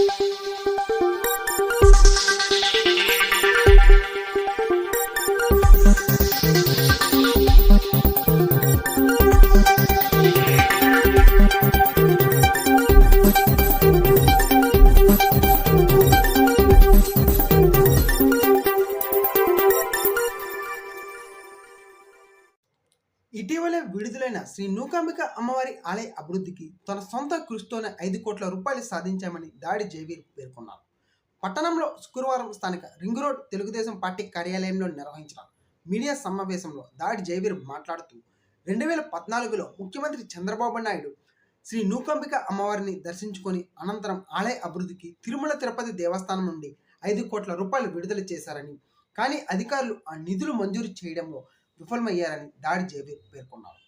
Música Shri Nookambika అమ్మవారి ఆలయ అభివృద్ధికి తన సొంత కృషితోనే ఐదు కోట్ల రూపాయలు సాధించామని దాడి జయవీర్ పేర్కొన్నారు. పట్టణంలో శుక్రవారం స్థానిక రింగ్ రోడ్ తెలుగుదేశం పార్టీ కార్యాలయంలో నిర్వహించిన మీడియా సమావేశంలో దాడి జయవీర్ మాట్లాడుతూ రెండు వేల పద్నాలుగులో ముఖ్యమంత్రి చంద్రబాబు నాయుడు శ్రీ నూకంబిక అమ్మవారిని దర్శించుకొని అనంతరం ఆలయ అభివృద్ధికి తిరుమల తిరుపతి దేవస్థానం నుండి ఐదు కోట్ల రూపాయలు విడుదల చేశారని కానీ అధికారులు ఆ నిధులు మంజూరు చేయడంలో విఫలమయ్యారని దాడి జయవీర్ పేర్కొన్నారు.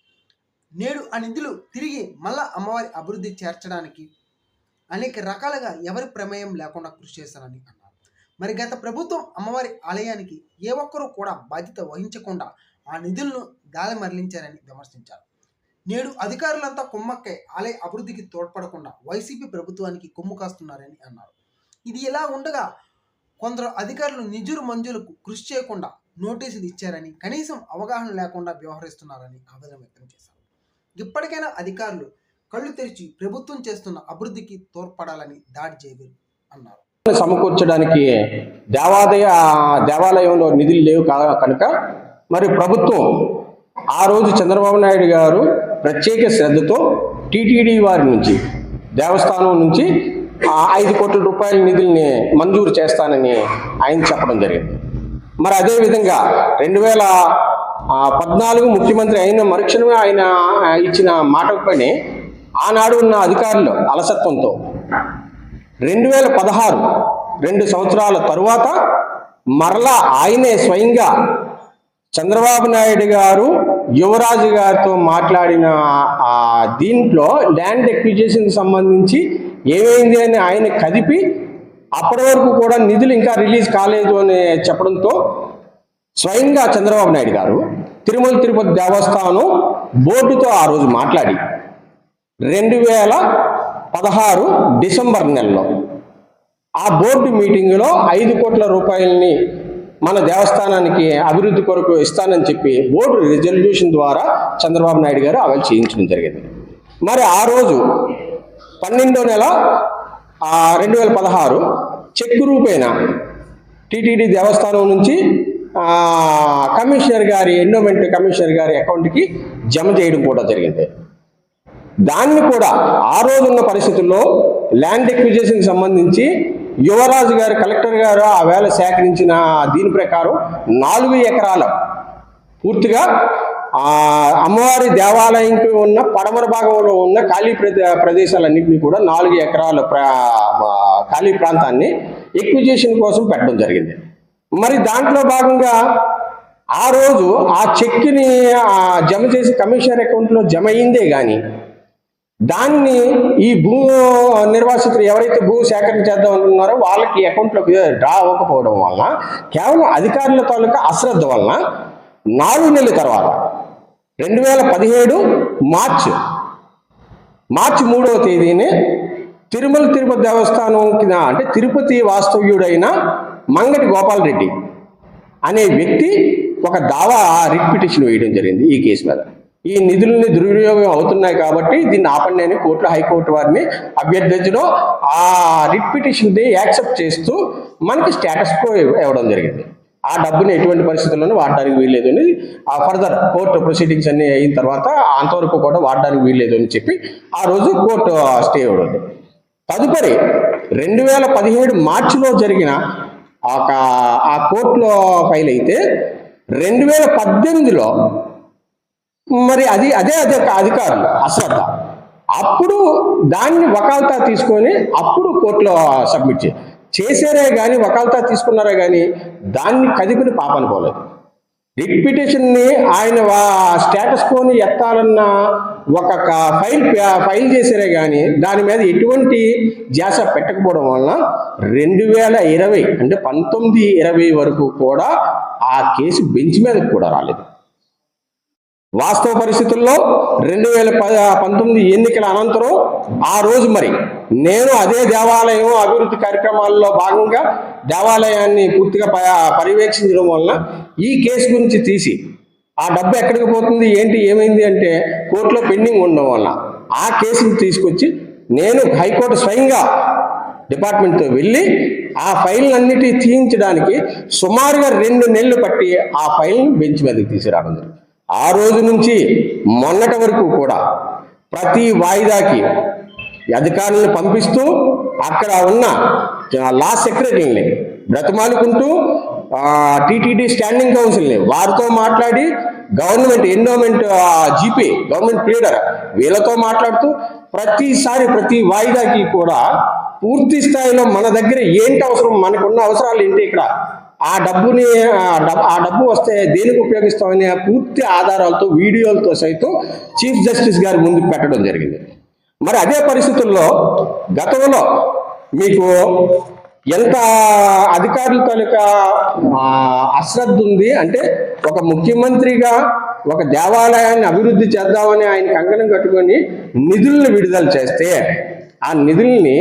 నేడు ఆ నిధులు తిరిగి మళ్ళా అమ్మవారి అభివృద్ధి చేర్చడానికి అనేక రకాలుగా ఎవరి ప్రమేయం లేకుండా కృషి చేశారని అన్నారు. మరి గత ప్రభుత్వం అమ్మవారి ఆలయానికి ఏ ఒక్కరూ కూడా బాధ్యత వహించకుండా ఆ నిధులను గాలి మరలించారని విమర్శించారు. నేడు అధికారులంతా కుమ్మక్కై ఆలయ అభివృద్ధికి తోడ్పడకుండా వైసీపీ ప్రభుత్వానికి కొమ్ము కాస్తున్నారని అన్నారు. ఇది ఇలా ఉండగా కొందరు అధికారులు నిజురు మంజులకు కృషి చేయకుండా నోటీసులు ఇచ్చారని కనీసం అవగాహన లేకుండా వ్యవహరిస్తున్నారని ఆవేదన వ్యక్తం చేశారు. ఇప్పటికైనా అధికారులు కళ్ళు తెరిచి ప్రభుత్వం చేస్తున్న అభివృద్ధికి తోడ్పడాలని దాడి జయవీర్ అన్నారు. సమకూర్చడానికి దేవాలయ దేవాలయంలో నిధులు లేవు కాదు కనుక మరి ప్రభుత్వం ఆ రోజు చంద్రబాబు నాయుడు గారు ప్రత్యేక శ్రద్ధతో టీటీడీ వారి నుంచి దేవస్థానం నుంచి ఐదు కోట్ల రూపాయల నిధుల్ని మంజూరు చేస్తానని ఆయన చెప్పడం జరిగింది. మరి అదేవిధంగా రెండు వేల పద్నాలుగు ముఖ్యమంత్రి అయిన మరుక్షణమే ఆయన ఇచ్చిన మాట పని ఆనాడు ఉన్న అధికారులు అలసత్వంతో రెండు వేల పదహారు రెండు సంవత్సరాల తరువాత మరలా ఆయనే స్వయంగా చంద్రబాబు నాయుడు గారు యువరాజు గారితో మాట్లాడిన దీంట్లో ల్యాండ్ ఎక్విజేషన్కి సంబంధించి ఏమైంది అని ఆయన కదిపి అప్పటి వరకు కూడా నిధులు ఇంకా రిలీజ్ కాలేదు అని చెప్పడంతో స్వయంగా చంద్రబాబు నాయుడు గారు తిరుమల తిరుపతి దేవస్థానం బోర్డుతో ఆ రోజు మాట్లాడి రెండు వేల పదహారు డిసెంబర్ నెలలో ఆ బోర్డు మీటింగ్లో ఐదు కోట్ల రూపాయలని మన దేవస్థానానికి అభివృద్ధి కొరకు ఇస్తానని చెప్పి బోర్డు రిజల్యూషన్ ద్వారా చంద్రబాబు నాయుడు గారు అవలు చేయించడం జరిగింది. మరి ఆ రోజు పన్నెండో నెల రెండు వేల పదహారు చెక్కు రూపేణ టీటీడీ దేవస్థానం నుంచి కమిషనర్ గారి ఎండోమెంట్ కమిషనర్ గారి అకౌంట్కి జమ చేయడం కూడా జరిగింది. దాన్ని కూడా ఆ రోజున్న పరిస్థితుల్లో ల్యాండ్ ఎక్విజేషన్కి సంబంధించి యువరాజు గారు కలెక్టర్ గారు ఆ వేళ సేకరించిన దీని ప్రకారం నాలుగు ఎకరాల పూర్తిగా అమ్మవారి దేవాలయంకి ఉన్న పడమర భాగంలో ఉన్న ఖాళీ ప్రదే ప్రదేశాలన్నింటినీ కూడా నాలుగు ఎకరాల ఖాళీ ప్రాంతాన్ని ఎక్విజేషన్ కోసం పెట్టడం జరిగింది. మరి దాంట్లో భాగంగా ఆ రోజు ఆ చెక్ని జమ చేసి కమిషనర్ అకౌంట్లో జమ అయిందే కానీ దాన్ని ఈ భూ నిర్వాసితులు ఎవరైతే భూ సేకరణ చేద్దాం అనుకున్నారో వాళ్ళకి అకౌంట్లోకి డ్రా అవ్వకపోవడం వలన కేవలం అధికారుల తాలూకా అశ్రద్ధ వలన నాలుగు నెలల తర్వాత రెండు వేల పదిహేడు మార్చ్ మార్చి మూడవ తేదీని తిరుమల తిరుపతి దేవస్థానం అంటే తిరుపతి వాస్తవ్యుడైన మంగటి గోపాల్ రెడ్డి అనే వ్యక్తి ఒక దావా రిట్ పిటిషన్ వేయడం జరిగింది ఈ కేసు మీద. ఈ నిధులని దుర్వినియోగం అవుతున్నాయి కాబట్టి దీన్ని ఆపండి అని కోర్టు హైకోర్టు వారిని అభ్యర్థించడం ఆ రిట్ పిటిషన్ని యాక్సెప్ట్ చేస్తూ మనకి స్టేటస్ కో ఇవ్వడం జరిగింది. ఆ డబ్బుని ఎటువంటి పరిస్థితుల్లోనూ వాడడానికి వీల్లేదు అని ఆ ఫర్దర్ కోర్టు ప్రొసీడింగ్స్ అన్ని అయిన తర్వాత అంతవరకు కూడా వాడడానికి వీల్లేదు అని చెప్పి ఆ రోజు కోర్టు స్టే ఇవ్వడం తదుపరి రెండు వేల పదిహేడు మార్చిలో జరిగిన ఆ కోర్టులో ఫైల్ అయితే రెండు వేల పద్దెనిమిదిలో మరి అది అదే అదే అధికారులు అశ్రద్ధ. అప్పుడు దాన్ని వకాల్తా తీసుకొని అప్పుడు కోర్టులో సబ్మిట్ చే చేసారే కానీ వకాల్తా తీసుకున్నారే కానీ దాన్ని కదిపిన పాపను పోలేదు. రిట్ ఆయన స్టేటస్ కోని ఎత్తాలన్న ఒక ఫైల్ ఫైల్ చేసారే కానీ దాని మీద ఎటువంటి ధ్యాస పెట్టకపోవడం వలన రెండు వేల ఇరవై అంటే పంతొమ్మిది ఇరవై వరకు కూడా ఆ కేసు బెంచ్ మీదకి కూడా రాలేదు. వాస్తవ పరిస్థితుల్లో రెండు వేల ప- పంతొమ్మిది ఎన్నికల అనంతరం ఆ రోజు మరి నేను అదే దేవాలయం అభివృద్ధి కార్యక్రమాల్లో భాగంగా దేవాలయాన్ని పూర్తిగా పర్యవేక్షించడం వలన ఈ కేసు గురించి తీసి ఆ డబ్బు ఎక్కడికి పోతుంది ఏంటి ఏమైంది అంటే కోర్టులో పెండింగ్ ఉండడం వలన ఆ కేసుని తీసుకొచ్చి నేను హైకోర్టు స్వయంగా డిపార్ట్మెంట్తో వెళ్ళి ఆ ఫైల్నన్నిటి తీయించడానికి సుమారుగా రెండు నెలలు పట్టి ఆ ఫైల్ని బెంచ్ మీదకి తీసుకురావడం జరిగింది. ఆ రోజు నుంచి మొన్నటి వరకు కూడా ప్రతి వాయిదాకి అధికారులను పంపిస్తూ అక్కడ ఉన్న లా సెక్రటరీని బ్రతిమాలుకుంటూ టీటీడీ స్టాండింగ్ కౌన్సిల్ని వారితో మాట్లాడి government endowment GP government leader వీళ్ళతో మాట్లాడుతూ ప్రతిసారి ప్రతి వాయిదాకి కూడా పూర్తి స్థాయిలో మన దగ్గర ఏంటి అవసరం మనకున్న అవసరాలు ఏంటి ఇక్కడ? ఆ డబ్బుని ఆ ఆ డబ్బు వస్తే దేనికి ఉపయోగిస్తామనే పూర్తి ఆధారాలతో వీడియోలతో సైతం చీఫ్ జస్టిస్ గారి ముందుకు పెట్టడం జరిగింది. మరి అదే పరిస్థితుల్లో గతంలో మీకు ఎంత అధికారుల తాలూకా అశ్రద్ధ ఉంది అంటే ఒక ముఖ్యమంత్రిగా ఒక దేవాలయాన్ని అభివృద్ధి చేద్దామని ఆయన కంకణం కట్టుకొని నిధులను విడుదల చేస్తే ఆ నిధుల్ని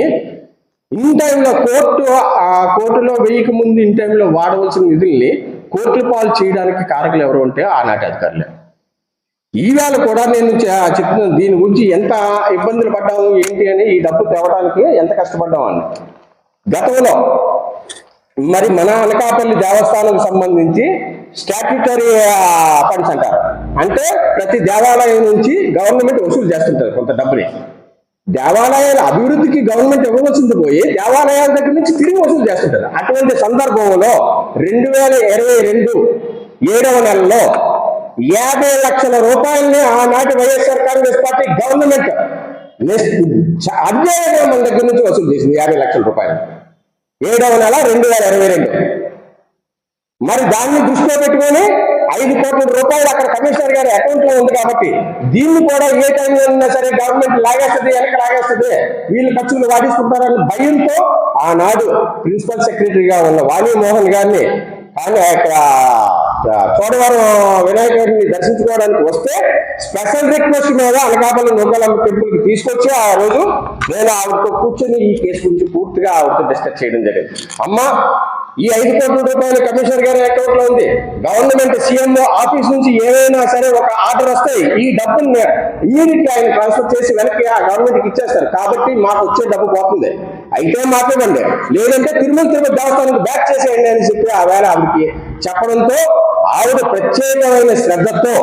ఇన్ టైంలో కోర్టు ఆ కోర్టులో వెయ్యక ముందు ఇన్ టైంలో వాడవలసిన నిధుల్ని కోర్టుల పాలు చేయడానికి కారకులు ఎవరు ఉంటే ఆనాటి అధికారులే. ఈవేళ కూడా నేను చెప్తున్నాను దీని గురించి ఎంత ఇబ్బందులు పడ్డాము ఏంటి అని ఈ డబ్బు తేవడానికి ఎంత కష్టపడ్డాము అని. గతంలో మరి మన అనకాపల్లి దేవస్థానం సంబంధించి స్టాట్యుటరీ ఫండ్స్ అంటారు అంటే. ప్రతి దేవాలయం నుంచి గవర్నమెంట్ వసూలు చేస్తుంటారు కొంత డబ్బుని. దేవాలయాల అభివృద్ధికి గవర్నమెంట్ ఇవ్వవలసింది పోయి దేవాలయాల దగ్గర నుంచి తిరిగి వసూలు చేస్తుంటారు అటువంటి సందర్భంలో రెండు వేల ఇరవై రెండు ఏడవ నెలలో యాభై లక్షల రూపాయలని ఆనాటి వైఎస్ఆర్ కాంగ్రెస్ పార్టీ గవర్నమెంట్ అధ్యయనం మన దగ్గర నుంచి వసూలు చేసింది యాభై లక్షల రూపాయలు. ఏడవ నెల రెండు వేల ఇరవై రెండు. మరి దాన్ని దృష్టిలో పెట్టుకొని ఐదు కోట్ల రూపాయలు అక్కడ కమిషనర్ గారి అకౌంట్లో ఉంది కాబట్టి దీన్ని కూడా ఏ టైంలో ఉన్నా సరే గవర్నమెంట్ లాగేస్తుంది వెనక లాగేస్తుంది. వీళ్ళు ఖర్చులు వాదిస్తుంటారని భయంతో ఆనాడు ప్రిన్సిపల్ సెక్రటరీగా ఉన్న వాణి మోహన్ గారిని కానీ అక్కడ చోడవరం వినాయకుడిని దర్శించుకోవడానికి వస్తే స్పెషల్ రిక్వెస్ట్ మీద అనకాపల్లి నొగ్గలమ్మ టెంపుల్కి తీసుకొచ్చి ఆ రోజు నేను ఆవిడతో కూర్చొని ఈ కేసు గురించి పూర్తిగా ఆవిడతో డిస్కస్ చేయడం జరిగింది. అమ్మా ఈ ఐదు కోట్ల రూపాయలు కమిషనర్ గారి అకౌంట్లో ఉంది. గవర్నమెంట్ సీఎం ఆఫీస్ నుంచి ఏమైనా సరే ఒక ఆర్డర్ వస్తాయి ఈ డబ్బుని ఇమీడియట్ ఆయన ట్రాన్స్ఫర్ చేసి వెనక్కి ఆ గవర్నమెంట్కి ఇచ్చేస్తారు. కాబట్టి మాకు వచ్చే డబ్బు పోతుంది. అయితే మాట్లాడండి. లేదంటే తిరుమల తిరుమల దేవస్థానానికి బ్యాక్ చేసేయండి అని చెప్పి ఆ వేళ ఆవిడకి చెప్పడంతో ఆవిడ ప్రత్యేకమైన శ్రద్ధతో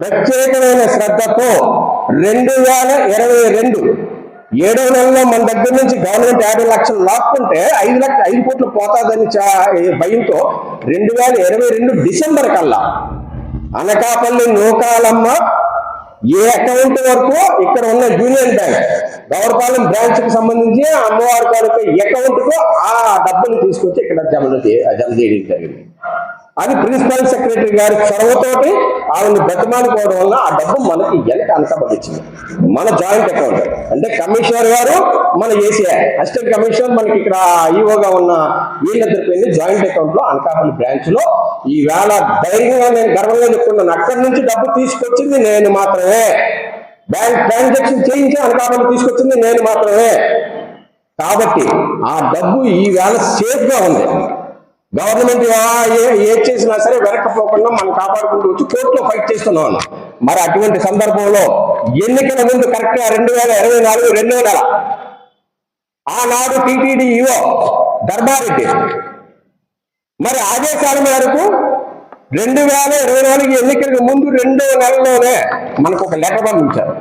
ప్రత్యేకమైన శ్రద్ధతో రెండు వేల ఇరవై రెండు ఏడో నెలలో మన దగ్గర నుంచి గవర్నమెంట్ యాభై లక్షలు లాక్కుంటే ఐదు లక్షలు ఐదు కోట్లు పోతాదని చా- భయంతో రెండు వేల ఇరవై రెండు డిసెంబర్ కల్లా అనకాపల్లి నూకాలమ్మ ఏ అకౌంట్ వరకు ఇక్కడ ఉన్న యూనియన్ బ్యాంక్ గౌరపాలెం బ్రాంచ్కి సంబంధించి అమ్మవారి తాలూకా అకౌంట్కు ఆ డబ్బులు తీసుకొచ్చి ఇక్కడ జమ జమ చేయడం జరిగింది. అది ప్రిన్సిపల్ సెక్రటరీ గారి చొరవతోటి ఆవిడని బతిమాలుకోవడం వల్ల ఆ డబ్బు మనకి వెనక అంతపడిచ్చింది మన జాయింట్ అకౌంట్. అంటే కమిషనర్ గారు మన ఏసీఐ అసిస్టెంట్ కమిషనర్ మనకి ఇక్కడ ఈఓగా ఉన్న వీళ్ళిద్దరి పేరు జాయింట్ అకౌంట్లో అనకాపల్లి బ్రాంచ్లో ఈ వేళ ధైర్యంగా నేను గర్వంగా చెప్పుకున్నాను అక్కడి నుంచి డబ్బు తీసుకొచ్చింది నేను మాత్రమే. బ్యాంక్ ట్రాన్సాక్షన్ చేయించి అనకాపల్లి తీసుకొచ్చింది నేను మాత్రమే. కాబట్టి ఆ డబ్బు ఈ వేళ సేఫ్గా ఉంది. గవర్నమెంట్ ఏ- చేసినా సరే వెనకపోకుండా మనం కాపాడుకుంటూ వచ్చి కోర్టులో ఫైట్ చేస్తున్నాం అన్న. మరి అటువంటి సందర్భంలో ఎన్నికల ముందు కరెక్ట్గా రెండు వేల ఇరవై నాలుగు రెండో నెల ఆనాడు టీటీడీ ఈవో ధర్మారెడ్డి మరి ఆదేశాల మేరకు రెండు వేల ఇరవై నాలుగు ఎన్నికలకు ముందు రెండో నెలలోనే మనకు ఒక లెటర్ పంపించారు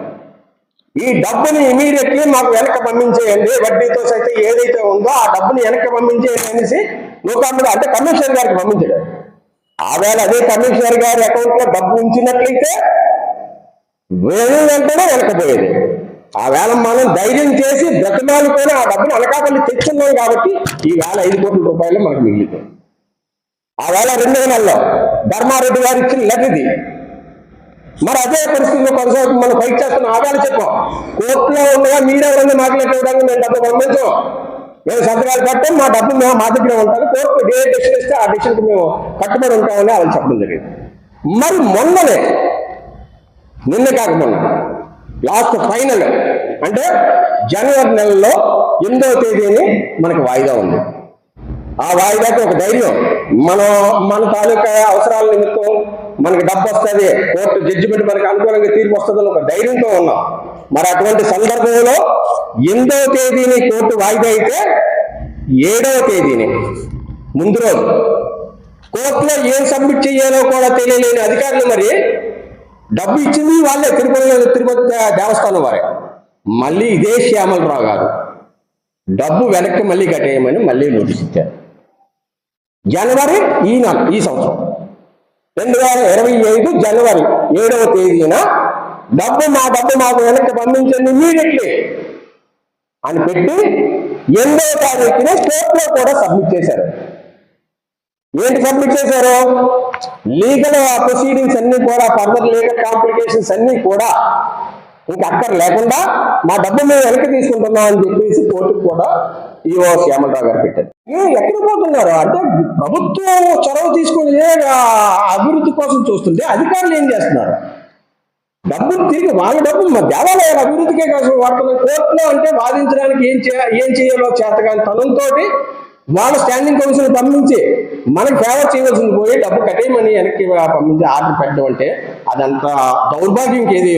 ఈ డబ్బుని ఇమీడియట్లీ మాకు వెనక పంపించేయండి. వడ్డీతో సైతం ఏదైతే ఉందో ఆ డబ్బుని వెనక పంపించేయండి అనేసి నూకాంబడి అంటే కమిషనర్ గారికి పంపించాడు. ఆవేళ అదే కమిషనర్ గారి అకౌంట్లో డబ్బు ఉంచినట్లయితే వేరే వెంటనే వెనకపోయేది ఆ వేళ మనం ధైర్యం చేసి బ్రతమాలుకొని ఆ డబ్బుని అనకాపల్లి తెచ్చున్నాం కాబట్టి ఈ వేళ ఐదు కోట్ల రూపాయలు మనకు మిగిలిపోయి ఆ వేళ నెలల్లో ధర్మారెడ్డి గారు ఇచ్చిన లెటర్ మరి అదే పరిస్థితిలో కొనసాగి మనం ఫైట్ చేస్తున్న ఆగాలి చెప్పాం. కోర్టులో ఉండగా మీరెవరన్నా మాట్లాడడానికి మేము డబ్బు పంపించాం మేము సంతకాలు కట్టాం మా డబ్బు మేము మా దగ్గర ఉంటాం కోర్టు ఏ డెసిషన్ ఇస్తే ఆ డెసిషన్కి మేము కట్టుబడి ఉంటామని వాళ్ళు చెప్పడం జరిగింది. మరి మొన్ననే నిన్న కాకపోయినా లాస్ట్ ఫైనల్ అంటే జనవరి నెలలో ఎనిమిదవ తేదీని మనకు వాయిదా ఉంది. ఆ వాయిదాకి ఒక ధైర్యం. మనం మన తాలూకా అవసరాల నిమిత్తం మనకి డబ్బు వస్తుంది కోర్టు జడ్జిమెంట్ మనకి అనుకూలంగా తీర్పు వస్తుందని ఒక ధైర్యంతో ఉన్నాం. మరి అటువంటి సందర్భంలో ఎనిమిదవ తేదీని కోర్టు వాయిదా అయితే ఏడవ తేదీని ముందు రోజు. కోర్టులో ఏం సబ్మిట్ చేయాలో కూడా తెలియలేని అధికారులు మరి డబ్బు ఇచ్చింది వాళ్ళే తిరుపతి తిరుపతి దేవస్థానం వారే. మళ్ళీ ఇదే శ్యామలరావు గారు. డబ్బు వెనక్కి మళ్ళీ కట్టేయమని మళ్ళీ నోటీస్ ఇచ్చారు. జనవరి ఈ నెల ఈ సంవత్సరం. రెండు వేల ఇరవై ఐదు జనవరి ఏడవ తేదీన డబ్బు మా డబ్బు మాకు వెనక్కి పంపించండి ఇమీడియట్లీ అని పెట్టి ఎనిమిదవ తారీఖున కోర్టులో కూడా సబ్మిట్ చేశారు. ఏంటి సబ్మిట్ చేశారు? లీగల్ ప్రొసీడింగ్స్ అన్ని కూడా ఫర్దర్ లీగల్ కాంప్లికేషన్స్ అన్ని కూడా ఇంకా అక్కర్ లేకుండా మా డబ్బు మేము వెనక్కి తీసుకుంటున్నాం అని చెప్పేసి కోర్టుకు కూడా ఈఓ శ్యామలరావు గారు పెట్టారు. ఏ ఎక్కడ పోతున్నారు? అంటే ప్రభుత్వం చొరవ తీసుకుని అభివృద్ధి కోసం చూస్తుంటే అధికారులు ఏం చేస్తున్నారు? డబ్బులు తిరిగి వాళ్ళ డబ్బులు మా దేవాలయాల అభివృద్ధికే కోసం వాడుతున్నారు. కోర్టులో అంటే వాదించడానికి ఏం చేయ ఏం చేయాలో చేతగాని తనంతో వాళ్ళ స్టాండింగ్ కౌన్సిల్ పంపించి మనకి ఫేవర్ చేయవలసింది పోయి డబ్బు కట్టేయమని వెనక్కి పంపించి ఆర్డర్ పెట్టడం అంటే అదంత దౌర్భాగ్యం ఇంకేది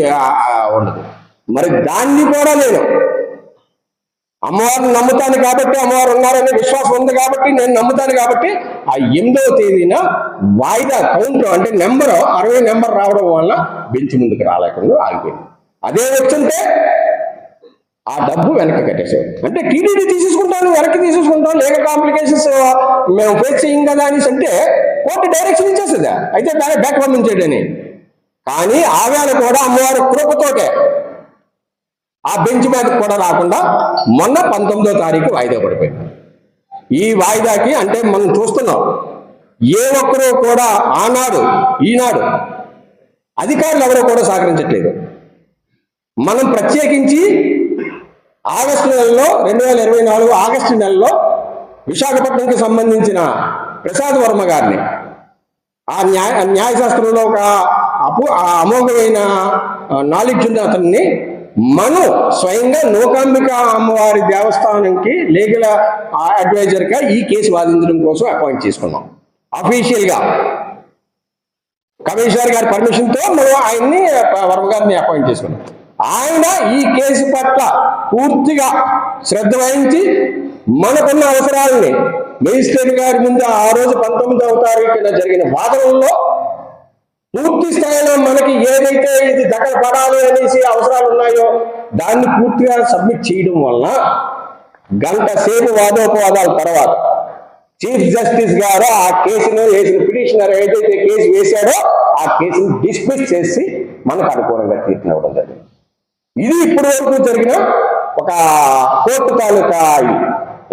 ఉండదు. మరి దాన్ని కూడా నేను అమ్మవారిని నమ్ముతాను కాబట్టి అమ్మవారు ఉన్నారనే విశ్వాసం ఉంది కాబట్టి నేను నమ్ముతాను కాబట్టి ఆ ఎనిమిదవ తేదీన వాయిదా కౌంటర్ అంటే నెంబర్ అరవై నెంబర్ రావడం వల్ల బెంచ్ ముందుకు రాలేకుండా ఆగిపోయింది. అదే వచ్చుంటే ఆ డబ్బు వెనక్కి కట్టేసాడు అంటే టీడీడీ తీసేసుకుంటాను వెనక్కి తీసేసుకుంటాను లేక కాంప్లికేషన్స్ మేము ఫేస్ చేయం కదా అనేసి అంటే కోర్టు డైరెక్షన్ ఇచ్చేస్తుంది. అయితే దాన్ని బ్యాక్ పంపించేయడని కానీ ఆవేళ కూడా అమ్మవారి కృపతోటే ఆ బెంచ్ మీద కూడా రాకుండా మొన్న పంతొమ్మిదో తారీఖు వాయిదా పడిపోయింది. ఈ వాయిదాకి అంటే మనం చూస్తున్నాం ఏ ఒక్కరూ కూడా ఆనాడు ఈనాడు అధికారులు ఎవరో కూడా సహకరించట్లేదు. మనం ప్రత్యేకించి ఆగస్టు నెలలో రెండు వేల ఇరవై నాలుగు ఆగస్టు నెలలో విశాఖపట్నంకి సంబంధించిన ప్రసాద్ వర్మ గారిని. ఆ న్యాయ న్యాయశాస్త్రంలో ఒక అపు ఆ అమోఘమైన నాలెడ్జ్ ఉన్న అతన్ని మనం స్వయంగా నూకాంబిక అమ్మవారి దేవస్థానంకి లీగల్ అడ్వైజర్గా ఈ కేసు వాదించడం కోసం అపాయింట్ చేసుకున్నాం. అఫీషియల్గా కమిషనర్ గారి పర్మిషన్తో మనం ఆయన్ని వర్మ గారిని అపాయింట్ చేసుకున్నాం. ఆయన ఈ కేసు పట్ల పూర్తిగా శ్రద్ధ వహించి మనకున్న అవసరాలని మేజిస్ట్రేట్ గారి ముందు ఆ రోజు పంతొమ్మిదవ తారీఖున జరిగిన వాదనల్లో పూర్తి స్థాయిలో మనకి ఏదైతే ఇది దగ్గర పడాలి అనేసి అవసరాలు ఉన్నాయో దాన్ని పూర్తిగా సబ్మిట్ చేయడం వలన గంట సేపు వాదోపవాదాల తర్వాత చీఫ్ జస్టిస్ గారు ఆ కేసును వేసిన పిటిషనర్ ఏదైతే కేసు వేశాడో ఆ కేసును డిస్మిస్ చేసి మనకు అనుకూలంగా తీర్పుని ఇవ్వడం జరిగింది. ఇది ఇప్పటి వరకు జరిగిన ఒక కోర్టు తాలూకా ఇది.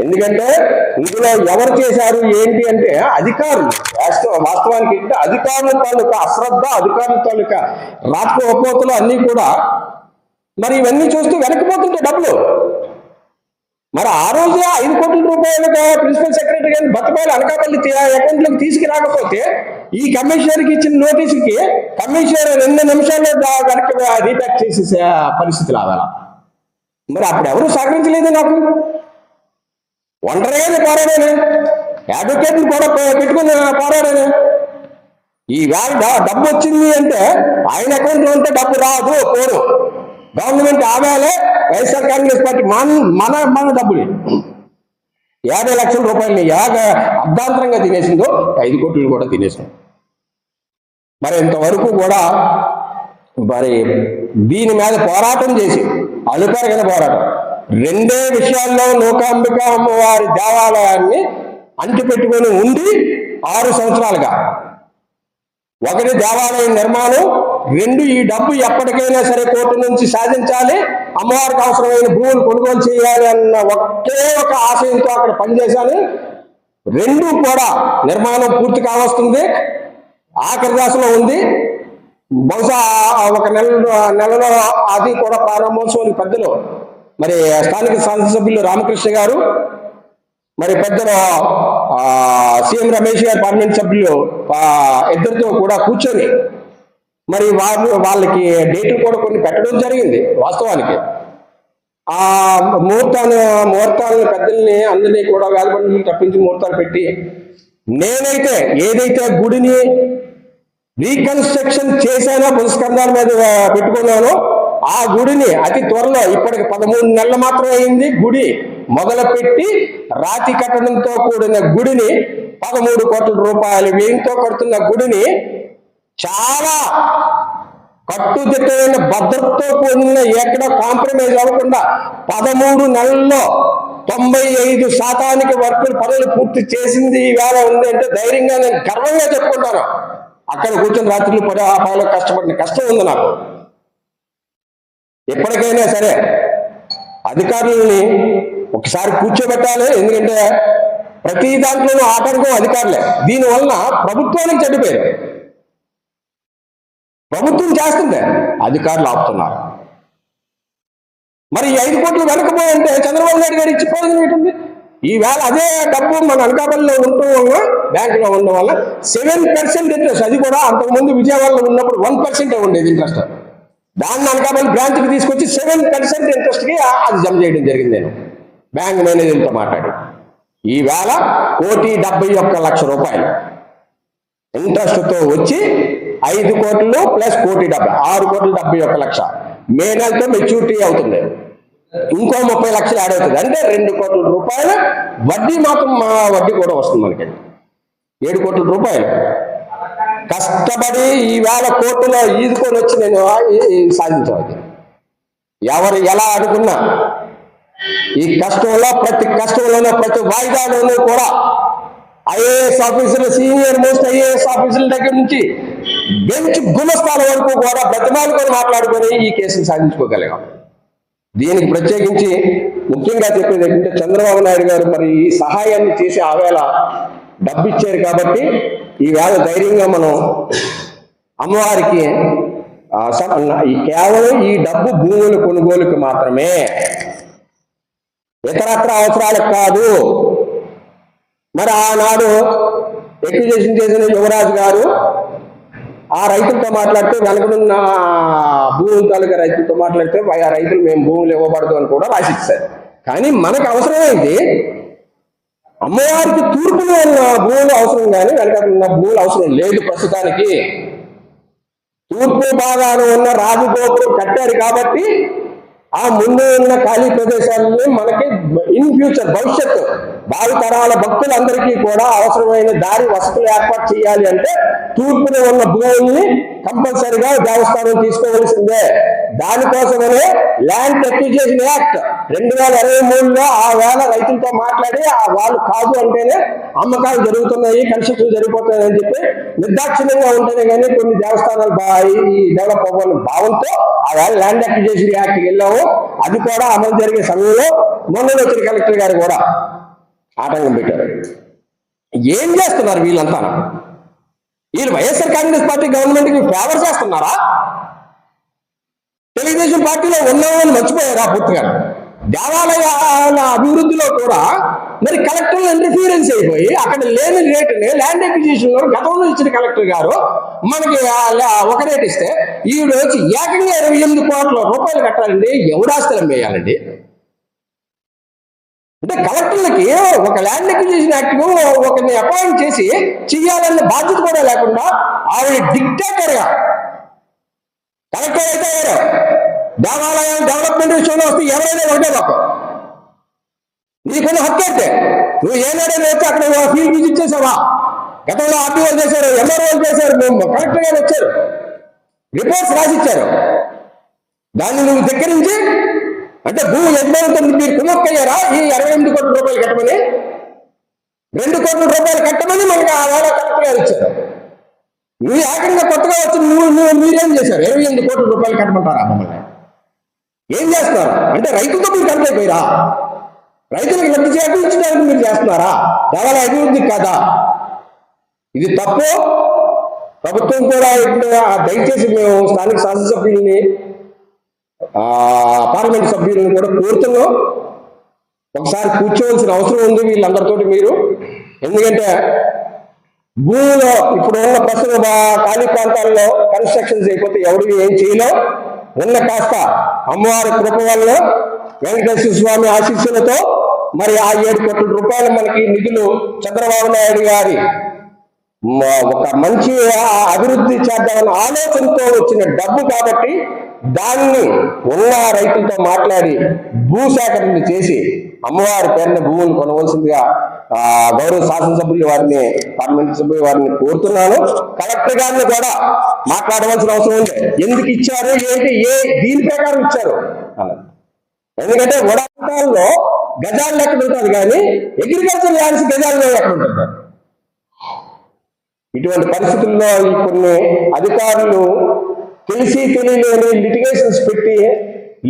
ఎందుకంటే ఇందులో ఎవరు చేశారు ఏంటి అంటే అధికారులు వాస్తవ వాస్తవానికి ఏంటంటే అధికారుల తాలూకా అశ్రద్ధ అధికారుల తాలూకా రాకపోకలు అన్నీ కూడా మరి ఇవన్నీ చూస్తే వెనకపోతుంటే డబ్బులు మరి ఆ రోజు ఐదు కోట్ల రూపాయలు ప్రిన్సిపల్ సెక్రటరీ గారిని బతపాలి అనకాపల్లి అకౌంట్లోకి తీసుకురాకపోతే ఈ కమిషనర్కి ఇచ్చిన నోటీసుకి కమిషనర్ రెండు నిమిషాల్లో దానికి రీటాక్ చేసే పరిస్థితి రావాల మరి అప్పుడు ఎవరు సహకరించలేదు నాకు? ఒంటరిగానే పోరాడాను. అడ్వకేట్ని కూడా పెట్టుకుని పోరాడాను. ఈ వేళ డబ్బు వచ్చింది అంటే ఆయన అకౌంట్లో ఉంటే డబ్బు రాదు పోరు గవర్నమెంట్ ఆదాయాలే వైఎస్ఆర్ కాంగ్రెస్ పార్టీ మన మన మన డబ్బులు. యాభై లక్షల రూపాయలని యాగ అర్ధాంతరంగా తినేసిందో ఐదు కోట్లు కూడా తినేసింది మరి ఇంతవరకు కూడా మరి దీని మీద పోరాటం చేసి అలుపెరగని పోరాటం. రెండే విషయాల్లో లోకాంబిక అమ్మవారి దేవాలయాన్ని అంటిపెట్టుకొని ఉండి ఆరు సంవత్సరాలుగా ఒకటి దేవాలయం నిర్మాణం రెండు ఈ డబ్బు ఎప్పటికైనా సరే కోర్టు నుంచి సాధించాలి. అమ్మవారికి అవసరమైన భూములు కొనుగోలు చేయాలి అన్న ఒకే ఒక ఆశయంతో అక్కడ పనిచేశాను. రెండు కూడా నిర్మాణం పూర్తి కావస్తుంది. ఆఖరి దశలో ఉంది. బహుశా ఒక నెల నెలలో అది కూడా ప్రారంభోత్సవం పెద్దలు. మరి స్థానిక శాసనసభ్యులు రామకృష్ణ గారు మరి పెద్దలు సీఎం రమేష్ గారు పార్లమెంట్ సభ్యులు ఇద్దరితో కూడా కూర్చొని మరి వాళ్ళు వాళ్ళకి డేట్లు కూడా కొన్ని పెట్టడం జరిగింది వాస్తవానికి. ఆ ముహూర్తాలు ముహూర్తాలను పెద్దల్ని అందరినీ కూడా వేలబండిని తప్పించి ముహూర్తాలు పెట్టి నేనైతే ఏదైతే గుడిని రీకన్స్ట్రక్షన్ చేశానో పురస్కంధాల మీద పెట్టుకున్నానో ఆ గుడిని అతి త్వరలో ఇప్పటికి పదమూడు నెలలు మాత్రం అయింది గుడి మొదలుపెట్టి రాతి కట్టడంతో కూడిన గుడిని పదమూడు కోట్ల రూపాయలు వ్యయంతో కడుతున్న గుడిని చాలా కట్టుదిట్టమైన భద్రతతో కూడిన ఎక్కడ కాంప్రమైజ్ అవ్వకుండా పదమూడు నెలల్లో తొంభై ఐదు శాతానికి వర్కులు పనులు పూర్తి చేసింది ఈవేళ ఉంది అంటే ధైర్యంగా నేను గర్వంగా చెప్పుకుంటాను. అక్కడ కూర్చొని రాత్రులు పడే ఆ పనులు కష్టపడిన కష్టం ఉంది నాకు. ఎప్పటికైనా సరే అధికారులని ఒకసారి కూర్చోబెట్టాలి. ఎందుకంటే ప్రతి దాంట్లోనూ ఆటంకం అధికారులే. దీనివలన ప్రభుత్వానికి చెడిపోయారు ప్రభుత్వం చేస్తుంది అధికారులు ఆపుతున్నారు. మరి ఈ ఐదు కోట్లు వెనకపోయంటే చంద్రబాబు నాయుడు గారు ఇచ్చి ప్రయోజనం ఏంటుంది ఈవేళ అదే డబ్బు మన అనకాపల్లిలో ఉండటం వల్ల బ్యాంకులో ఉండడం వల్ల సెవెన్ పర్సెంట్ ఇంట్రెస్ట్ అది కూడా అంతకుముందు విజయవాడలో ఉన్నప్పుడు వన్ పర్సెంటే ఉండేది ఇంట్రెస్ట్. దాన్ని అనకాపల్లి బ్రాంచ్కి తీసుకొచ్చి సెవెన్ పర్సెంట్ ఇంట్రెస్ట్కి అది జమ చేయడం జరిగింది నేను. బ్యాంక్ మేనేజర్తో మాట్లాడి. ఈవేళ కోటి డెబ్బై ఒక్క లక్ష రూపాయలు ఇంట్రెస్ట్తో వచ్చి ఐదు కోట్లు ప్లస్ కోటి డెబ్బై ఆరు కోట్ల డెబ్బై ఒక్క లక్ష. మే నెలతో మెచ్యూరిటీ అవుతుంది. ఇంకో ముప్పై లక్షలు యాడ్ అవుతుంది. అంటే రెండు కోట్ల రూపాయలు వడ్డీ మాత్రం మా వడ్డీ కూడా వస్తుంది మనకి. ఏడు కోట్ల రూపాయలు. కష్టపడి ఈవేళ కోర్టులో ఈదుకొని వచ్చి నేను సాధించవచ్చు ఎవరు ఎలా అనుకున్నా ఈ కష్టంలో ప్రతి కష్టంలోనూ ప్రతి వాయిదాలోనూ కూడా ఐఏఎస్ ఆఫీసులు సీనియర్ మోస్ట్ ఐఏఎస్ ఆఫీసుల దగ్గర నుంచి బెంచ్ గుమస్తాల వరకు కూడా బ్రతిమాలుకొని మాట్లాడుకొని ఈ కేసును సాధించుకోగలిగాం. దీనికి ప్రత్యేకించి ముఖ్యంగా చెప్పేది ఏంటంటే చంద్రబాబు నాయుడు గారు మరి ఈ సహాయాన్ని చేసే ఆవేళ డబ్బు ఇచ్చారు కాబట్టి ఈవేళ ధైర్యంగా మనం అమ్మవారికి ఈ కేవలం ఈ డబ్బు భూముల కొనుగోలుకు మాత్రమే. ఇతరత్ర అవసరాలకు కాదు. మరి ఆనాడు ఎక్విజేషన్ చేసిన యువరాజు గారు ఆ రైతులతో మాట్లాడితే వెనకనున్న భూముల తాలూకా రైతులతో మాట్లాడితే ఆ రైతులు మేము భూములు ఇవ్వబడదు అని కూడా రాసిచ్చారు. కానీ మనకు అవసరమైంది అమ్మవారికి తూర్పులో ఉన్న భూములు అవసరం కానీ వెనకాల ఉన్న భూములు అవసరం లేదు ప్రస్తుతానికి. తూర్పు భాగాన ఉన్న రాజగోపురం కట్టారు కాబట్టి ఆ ముందు ఉన్న ఖాళీ ప్రదేశాలని మనకి ఇన్ ఫ్యూచర్ భవిష్యత్తు. భావి తరాల భక్తులందరికీ కూడా అవసరమైన దారి వసతులు ఏర్పాటు చేయాలి అంటే తూర్పున ఉన్న భూమిని కంపల్సరిగా దేవస్థానం తీసుకోవలసిందే. దానికోసమనే ల్యాండ్ అక్విజిషన్ యాక్ట్ రెండు వేల ఇరవై మూడులో ఆ వేళ రైతులతో మాట్లాడి ఆ వాళ్ళు కాదు అంటేనే అమ్మకాలు జరుగుతున్నాయి కన్స్ట్రక్షన్ జరిగిపోతున్నాయి అని చెప్పి నిర్దాక్షిణ్యంగా ఉంటేనే కానీ కొన్ని దేవస్థానాలు బా- ఈ డెవలప్ అవ్వాలని భావంతో ఆ వేళ ల్యాండ్ అక్విజిషన్ యాక్ట్కి వెళ్ళాము. అది కూడా అమలు జరిగే సమయంలో మొన్న వచ్చిన కలెక్టర్ గారు కూడా ఆటంకం పెట్టారు. ఏం చేస్తున్నారు వీళ్ళంతా? వీళ్ళు వైఎస్ఆర్ కాంగ్రెస్ పార్టీ గవర్నమెంట్కి ఫేవర్ చేస్తున్నారా? తెలుగుదేశం పార్టీలో ఉన్నామని మర్చిపోయారా పూర్తిగా? దేవాలయాల అభివృద్ధిలో కూడా మరి కలెక్టర్లు ఇంటర్ఫీరెన్స్ అయిపోయి అక్కడ లేని రేటుని ల్యాండ్ ఎక్విజిషన్లో గతంలో ఇచ్చిన కలెక్టర్ గారు మనకి ఒక రేట్ ఇస్తే ఈ వచ్చి ఏకంగా ఇరవై ఎనిమిది కోట్ల రూపాయలు కట్టాలండి. ఎవడాస్తులు వేయాలండి అంటే కలెక్టర్లకి ఒక ల్యాండ్ ఎక్విజిషన్ యాక్ట్ ఒకరిని అపాయింట్ చేసి చెయ్యాలన్న బాధ్యత కూడా లేకుండా ఆవిడ డిక్టేటర్గా కలెక్టర్ అయితే ఎవరు? దేవాలయం డెవలప్మెంట్ విషయంలో వస్తే ఎవరైనా ఒకటే మాకు. నీకున్న హక్కు అయితే నువ్వు ఏనాడే వచ్చి అక్కడ ఫీల్డ్ విజిట్ చేసావా గతంలో ఆర్టీఓ చేశారు ఎంఆర్ఓ చేశారు మేము కలెక్టర్ గారు వచ్చారు. రిపోర్ట్స్ రాసిచ్చారు. దాన్ని నువ్వు దగ్గరించి అంటే భూ యజమానితో మీరు కుమక్కయ్యారా ఈ ఇరవై ఎనిమిది కోట్ల రూపాయలు కట్టమని రెండు కోట్ల రూపాయలు కట్టమని మనకి ఆ వేళ కలెక్టర్ గారు ఇచ్చారు. నువ్వు ఏకంగా కొత్తగా వచ్చి నువ్వు నువ్వు మీరేం చేశారు? ఇరవై ఎనిమిది కోట్ల రూపాయలు కట్టమంటారా మమ్మల్ని? ఏం చేస్తున్నారు? అంటే రైతులతో మీరు కలిసి అయిపోయిరా రైతులకు లబ్ధి చేకూర్చడానికి మీరు చేస్తున్నారా? దేవాలయ అభివృద్ధి కాదా? ఇది తప్పు? ప్రభుత్వం కూడా ఇప్పుడు ఆ దయచేసి మేము స్థానిక శాసనసభ్యుల్ని పార్లమెంట్ సభ్యులను కూడా కోరుతున్నాం. ఒకసారి కూర్చోవలసిన అవసరం ఉంది వీళ్ళందరితోటి మీరు. ఎందుకంటే భూమిలో ఇప్పుడు ఉన్న ప్రస్తుత ఖాళీ ప్రాంతాల్లో కన్స్ట్రక్షన్స్ అయిపోతే ఎవరు ఏం చేయలేం. ఉన్న కాస్త అమ్మవారి కృప వల్ల వెంకటేశ్వర స్వామి ఆశీస్సులతో మరి ఆ ఏడు కోట్ల రూపాయలు మనకి నిధులు చంద్రబాబు నాయుడు గారి ఒక మంచి అభివృద్ధి చేద్దామన్న ఆలోచనతో వచ్చిన డబ్బు కాబట్టి దాన్ని ఉన్న రైతులతో మాట్లాడి భూసేకరణ చేసి అమ్మవారి పేరున భూములు కొనవలసిందిగా ఆ, గౌరవ శాసనసభ్యులు వారిని పార్లమెంట్ సభ్యులు వారిని కోరుతున్నాను. కలెక్టర్ గారిని కూడా మాట్లాడవలసిన అవసరం ఉంది. ఎందుకు ఇచ్చారు? ఏంటి? ఏ దీని ప్రకారం ఇచ్చారు? అన్నది. ఎందుకంటే వడాకాల్లో గజాలు లెక్క ఉంటుంది కానీ అగ్రికల్చర్ ల్యాండ్స్ గజాలు ఎక్కడ ఉంటుంది. ఇటువంటి పరిస్థితుల్లో ఈ కొన్ని అధికారులు తెలిసి తెలియలేని లిటిగేషన్స్ పెట్టి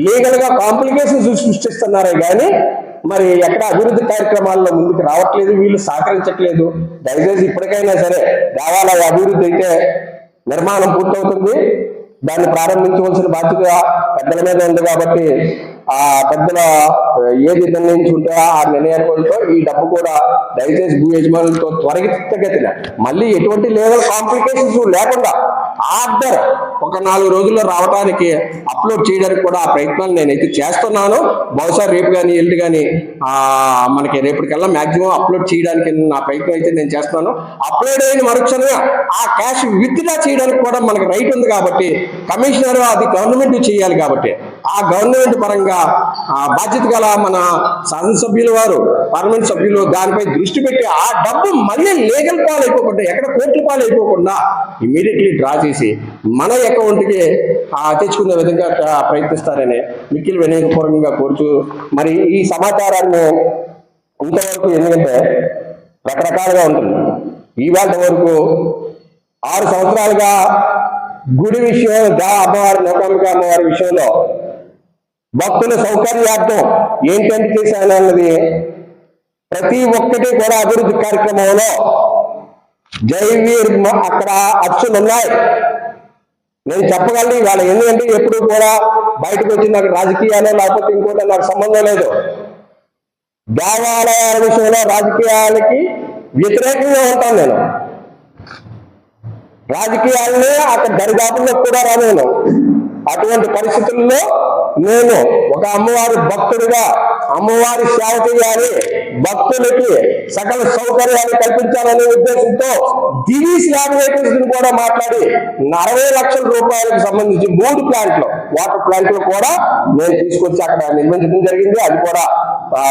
లీగల్గా కాంప్లికేషన్స్ సృష్టిస్తున్నారే కానీ మరి ఎక్కడ అభివృద్ధి కార్యక్రమాల్లో ముందుకు రావట్లేదు వీళ్ళు సహకరించట్లేదు. దయచేసి ఇప్పటికైనా సరే దేవాలయ అభివృద్ధి అయితే నిర్మాణం పూర్తవుతుంది. దాన్ని ప్రారంభించవలసిన బాధ్యత పెద్దల మీద ఉంది కాబట్టి ఆ పెద్దల ఏది నిర్ణయించుకుంటే ఆ నిర్ణయాలతో ఈ డబ్బు కూడా దయచేసి భూ యజమానులతో త్వరగతిన మళ్ళీ ఎటువంటి లేవల్ కాంప్లికేషన్స్ లేకుండా ఆర్డర్ ఒక నాలుగు రోజుల్లో రావడానికి అప్లోడ్ చేయడానికి కూడా ఆ ప్రయత్నాలు నేనైతే చేస్తున్నాను. బహుశా రేపు కానీ ఎల్లు కానీ మనకి రేపటికల్లా మాక్సిమం అప్లోడ్ చేయడానికి నా ప్రయత్నం అయితే నేను చేస్తున్నాను. అప్లోడ్ అయిన మరుక్షణమే ఆ క్యాష్ విత్డ్రా చేయడానికి కూడా మనకి రైట్ ఉంది కాబట్టి కమిషనర్ అది గవర్నమెంట్ చేయాలి కాబట్టి ఆ గవర్నమెంట్ పరంగా ఆ బాధ్యత గల మన శాసనసభ్యుల వారు పార్లమెంట్ సభ్యులు దానిపై దృష్టి పెట్టి ఆ డబ్బు మళ్ళీ లీగల్ పాలు అయిపోకుండా ఎక్కడ కోర్టు పాలు అయిపోకుండా ఇమీడియట్లీ డ్రా చేసి మన అకౌంట్కి తెచ్చుకునే విధంగా ప్రయత్నిస్తారని మిక్కిల్ వినయపూర్వకంగా కోరుచు మరి ఈ సమాచారాన్ని ఇంతవరకు ఎందుకంటే రకరకాలుగా ఉంటుంది. ఇవాళ వరకు ఆరు సంవత్సరాలుగా గుడి విషయం దా అమ్మవారి నౌకాంబిక అమ్మవారి విషయంలో భక్తుల సౌకర్యార్థం ఏంటంటే చేశాను అన్నది ప్రతి ఒక్కటి కూడా అభివృద్ధి కార్యక్రమంలో జైవీర్ అక్కడ అచ్చులు ఉన్నాయి. నేను చెప్పగలను ఇవాళ ఎందుకంటే ఎప్పుడు కూడా బయటకు వచ్చి నాకు రాజకీయాలు లేకపోతే ఇంకోటి నాకు సంబంధం లేదు. దేవాలయాల విషయంలో రాజకీయాలకి వ్యతిరేకంగా ఉంటాను నేను. రాజకీయాలనే అక్కడ దరిదాపుల్లో కూడా రాలేను అటువంటి పరిస్థితుల్లో నేను ఒక అమ్మవారి భక్తుడిగా అమ్మవారి సేవ భక్తులకి సకల సౌకర్యాలు కల్పించాలనే ఉద్దేశంతో దివి స్లాబ్ కూడా మాట్లాడి అరవై లక్షల రూపాయలకు సంబంధించి మూడు ప్లాంట్లు వాటర్ ప్లాంట్లు కూడా నేను తీసుకొచ్చి అక్కడ నిర్మించడం జరిగింది. అది కూడా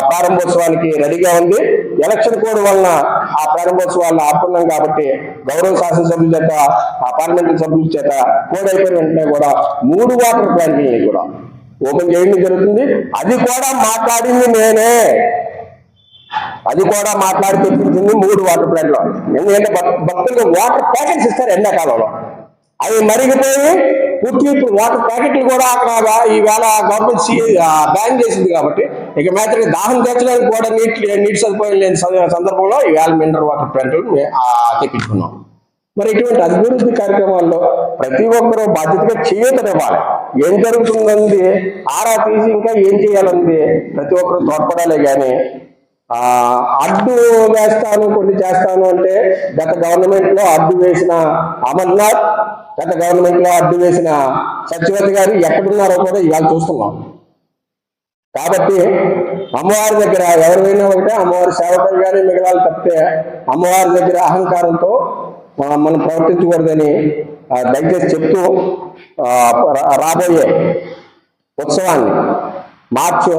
ప్రారంభోత్సవానికి రెడీగా ఉంది. ఎలక్షన్ కోడ్ వలన ఆ ప్రారంభోత్సవాలను ఆపుకున్నాం కాబట్టి గౌరవ శాసనసభ్యుల చేత ఆ పార్లమెంట్ సభ్యుల చేత కోడ్ అయిపోయిన వెంటనే కూడా మూడు వాటర్ ప్లాంట్లని కూడా ఓపెన్ చేయడం జరుగుతుంది. అది కూడా మాట్లాడింది నేనే. అది కూడా మాట్లాడి తెప్పించింది మూడు వాటర్ ప్లాంట్లు. ఎందుకంటే భక్తులకు వాటర్ ప్యాకెట్స్ ఇస్తారు ఎండాకాలంలో. అవి మరిగిపోయి పూర్తి ఇప్పుడు వాటర్ ప్యాకెట్లు కూడా అక్కడ ఈవేళ గవర్నమెంట్ సి బ్యాన్ చేసింది కాబట్టి ఇక మేతకి దాహం తీర్చడానికి కూడా నీటి నీటి సదుపాయం లేని సందర్భంలో ఈవేళ మినరల్ వాటర్ ప్లాంట్లు తెప్పించుకున్నాం. మరి ఇటువంటి అభివృద్ధి కార్యక్రమాల్లో ప్రతి ఒక్కరూ బాధ్యతగా చేయటనివ్వాలి ఏం జరుగుతుందంది ఆరా తీసి ఇంకా ఏం చేయాలంది ప్రతి ఒక్కరూ తోడ్పడాలే కానీ ఆ అడ్డు వేస్తాను కొన్ని చేస్తాను అంటే గత గవర్నమెంట్లో అడ్డు వేసిన అమర్నాథ్ గత గవర్నమెంట్లో అడ్డు వేసిన సత్యవతి గారు ఎక్కడున్నారో కూడా ఇవాళ చూస్తున్నాం. కాబట్టి అమ్మవారి దగ్గర ఎవరైనా ఉంటే అమ్మవారి సేవకులు కానీ మిగలాలి తప్పితే అమ్మవారి దగ్గర అహంకారంతో మనం ప్రవర్తించకూడదని దయచేసి చెప్తూ రాబోయే ఉత్సవాన్ని మార్చి.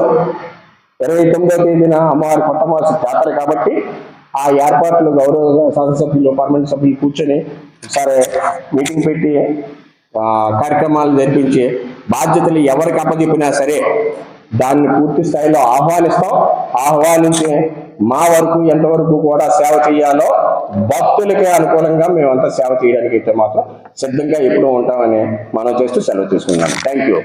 ఇరవై తొమ్మిదో తేదీన అమ్మవారి కొత్త మాస జాతర కాబట్టి ఆ ఏర్పాట్లు గౌరవ శాసనసభ్యులు పార్లమెంట్ సభ్యులు కూర్చొని సరే మీటింగ్ పెట్టి కార్యక్రమాలు జరిపించి బాధ్యతలు ఎవరికి అప్పచెప్పినా సరే దాన్ని పూర్తి స్థాయిలో ఆహ్వానిస్తాం. ఆహ్వానించి మా వరకు ఎంతవరకు కూడా సేవ చేయాలో భక్తులకే అనుకూలంగా మేమంతా సేవ చేయడానికి అయితే మాత్రం సిద్ధంగా ఎప్పుడూ ఉంటామని మనం చేస్తూ సెలవు తీసుకున్నాం. Thank you